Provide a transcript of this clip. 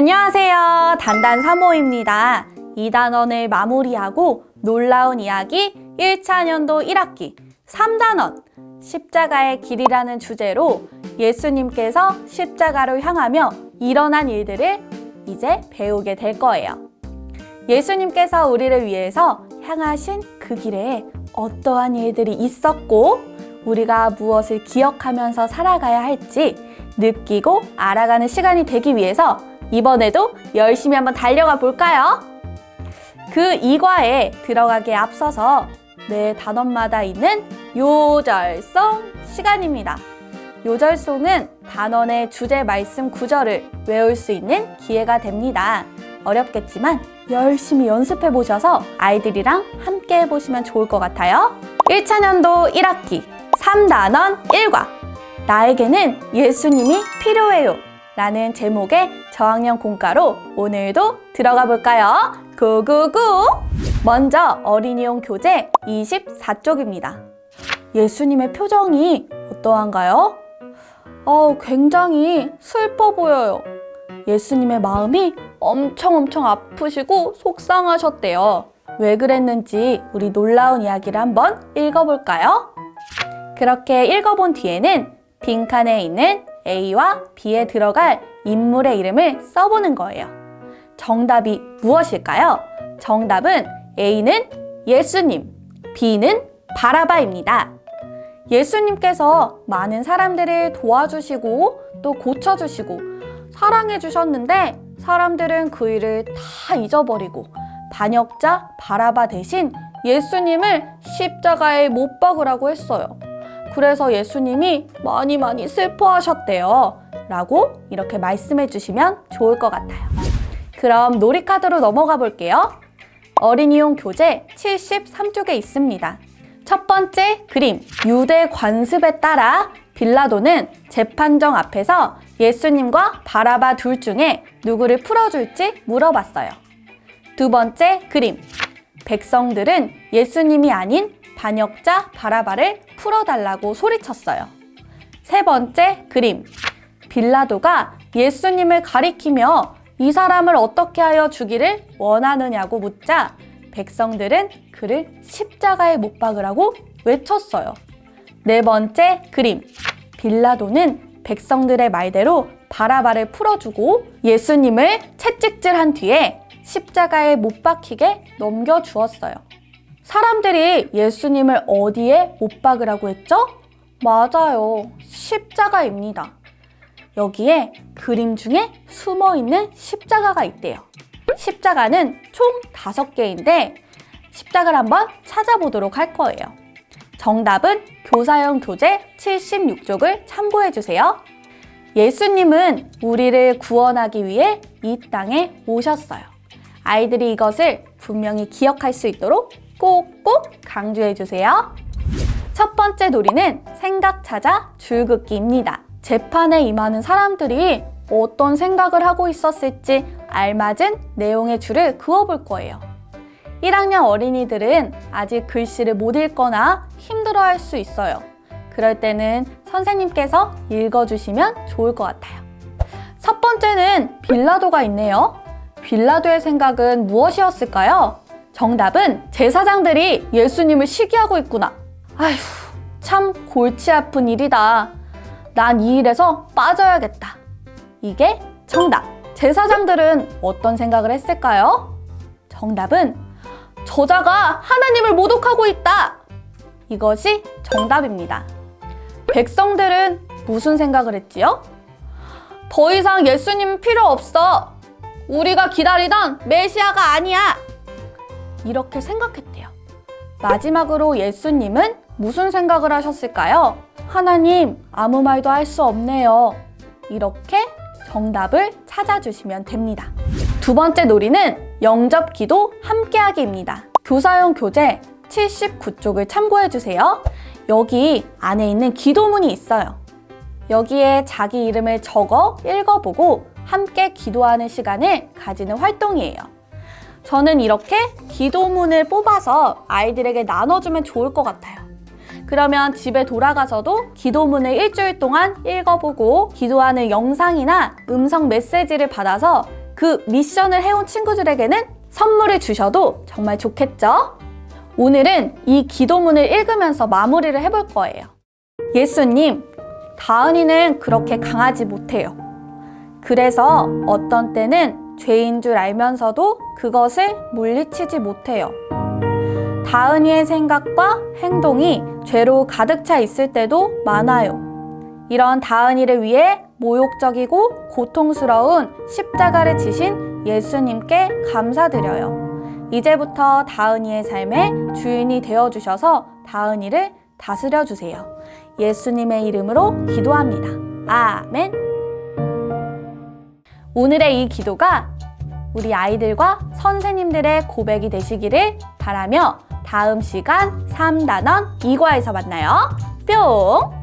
안녕하세요. 단단 사모입니다. 이 단원을 마무리하고 놀라운 이야기 1차 년도 1학기 3단원 십자가의 길이라는 주제로 예수님께서 십자가로 향하며 일어난 일들을 이제 배우게 될 거예요. 예수님께서 우리를 위해서 향하신 그 길에 어떠한 일들이 있었고 우리가 무엇을 기억하면서 살아가야 할지 느끼고 알아가는 시간이 되기 위해서 이번에도 열심히 한번 달려가 볼까요? 그 이과에 들어가기에 앞서서 매 단원마다 있는 요절송 시간입니다. 요절송은 단원의 주제 말씀 구절을 외울 수 있는 기회가 됩니다. 어렵겠지만 열심히 연습해 보셔서 아이들이랑 함께 해 보시면 좋을 것 같아요. 1차년도 1학기 3단원 1과 나에게는 예수님이 필요해요 라는 제목의 저학년 공과로 오늘도 들어가 볼까요? 구구구! 먼저 어린이용 교재 24쪽입니다. 예수님의 표정이 어떠한가요? 어, 굉장히 슬퍼 보여요. 예수님의 마음이 엄청 엄청 아프시고 속상하셨대요. 왜 그랬는지 우리 놀라운 이야기를 한번 읽어볼까요? 그렇게 읽어본 뒤에는 빈칸에 있는 A와 B에 들어갈 인물의 이름을 써보는 거예요. 정답이 무엇일까요? 정답은 A는 예수님, B는 바라바입니다. 예수님께서 많은 사람들을 도와주시고 또 고쳐주시고 사랑해 주셨는데 사람들은 그 일을 다 잊어버리고 반역자 바라바 대신 예수님을 십자가에 못 박으라고 했어요. 그래서 예수님이 많이 많이 슬퍼하셨대요. 라고 이렇게 말씀해 주시면 좋을 것 같아요. 그럼 놀이카드로 넘어가 볼게요. 어린이용 교재 73쪽에 있습니다. 첫 번째 그림, 유대 관습에 따라 빌라도는 재판정 앞에서 예수님과 바라바 둘 중에 누구를 풀어줄지 물어봤어요. 두 번째 그림, 백성들은 예수님이 아닌 반역자 바라바를 풀어달라고 소리쳤어요. 세 번째 그림, 빌라도가 예수님을 가리키며 이 사람을 어떻게 하여 주기를 원하느냐고 묻자 백성들은 그를 십자가에 못 박으라고 외쳤어요. 네 번째 그림. 빌라도는 백성들의 말대로 바라바를 풀어주고 예수님을 채찍질한 뒤에 십자가에 못 박히게 넘겨주었어요. 사람들이 예수님을 어디에 못 박으라고 했죠? 맞아요. 십자가입니다. 여기에 그림 중에 숨어 있는 십자가가 있대요. 십자가는 총 다섯 개인데 십자가를 한번 찾아보도록 할 거예요. 정답은 교사형 교재 76쪽을 참고해 주세요. 예수님은 우리를 구원하기 위해 이 땅에 오셨어요. 아이들이 이것을 분명히 기억할 수 있도록 꼭꼭 강조해 주세요. 첫 번째 놀이는 생각 찾아 줄긋기입니다. 재판에 임하는 사람들이 어떤 생각을 하고 있었을지 알맞은 내용의 줄을 그어볼 거예요. 1학년 어린이들은 아직 글씨를 못 읽거나 힘들어 할 수 있어요. 그럴 때는 선생님께서 읽어주시면 좋을 것 같아요. 첫 번째는 빌라도가 있네요. 빌라도의 생각은 무엇이었을까요? 정답은 제사장들이 예수님을 시기하고 있구나. 아휴, 참 골치 아픈 일이다. 난 이 일에서 빠져야겠다. 이게 정답. 제사장들은 어떤 생각을 했을까요? 정답은 저자가 하나님을 모독하고 있다. 이것이 정답입니다. 백성들은 무슨 생각을 했지요? 더 이상 예수님 필요 없어. 우리가 기다리던 메시아가 아니야. 이렇게 생각했대요. 마지막으로 예수님은 무슨 생각을 하셨을까요? 하나님, 아무 말도 할 수 없네요. 이렇게 정답을 찾아주시면 됩니다. 두 번째 놀이는 영접 기도 함께하기입니다. 교사용 교재 79쪽을 참고해 주세요. 여기 안에 있는 기도문이 있어요. 여기에 자기 이름을 적어 읽어보고 함께 기도하는 시간을 가지는 활동이에요. 저는 이렇게 기도문을 뽑아서 아이들에게 나눠주면 좋을 것 같아요. 그러면 집에 돌아가서도 기도문을 일주일 동안 읽어보고 기도하는 영상이나 음성 메시지를 받아서 그 미션을 해온 친구들에게는 선물을 주셔도 정말 좋겠죠? 오늘은 이 기도문을 읽으면서 마무리를 해볼 거예요. 예수님, 다은이는 그렇게 강하지 못해요. 그래서 어떤 때는 죄인 줄 알면서도 그것을 물리치지 못해요. 다은이의 생각과 행동이 죄로 가득 차 있을 때도 많아요. 이런 다은이를 위해 모욕적이고 고통스러운 십자가를 지신 예수님께 감사드려요. 이제부터 다은이의 삶의 주인이 되어 주셔서 다은이를 다스려 주세요. 예수님의 이름으로 기도합니다. 아멘. 오늘의 이 기도가 우리 아이들과 선생님들의 고백이 되시기를 바라며 다음 시간 3단원 2과에서 만나요. 뿅!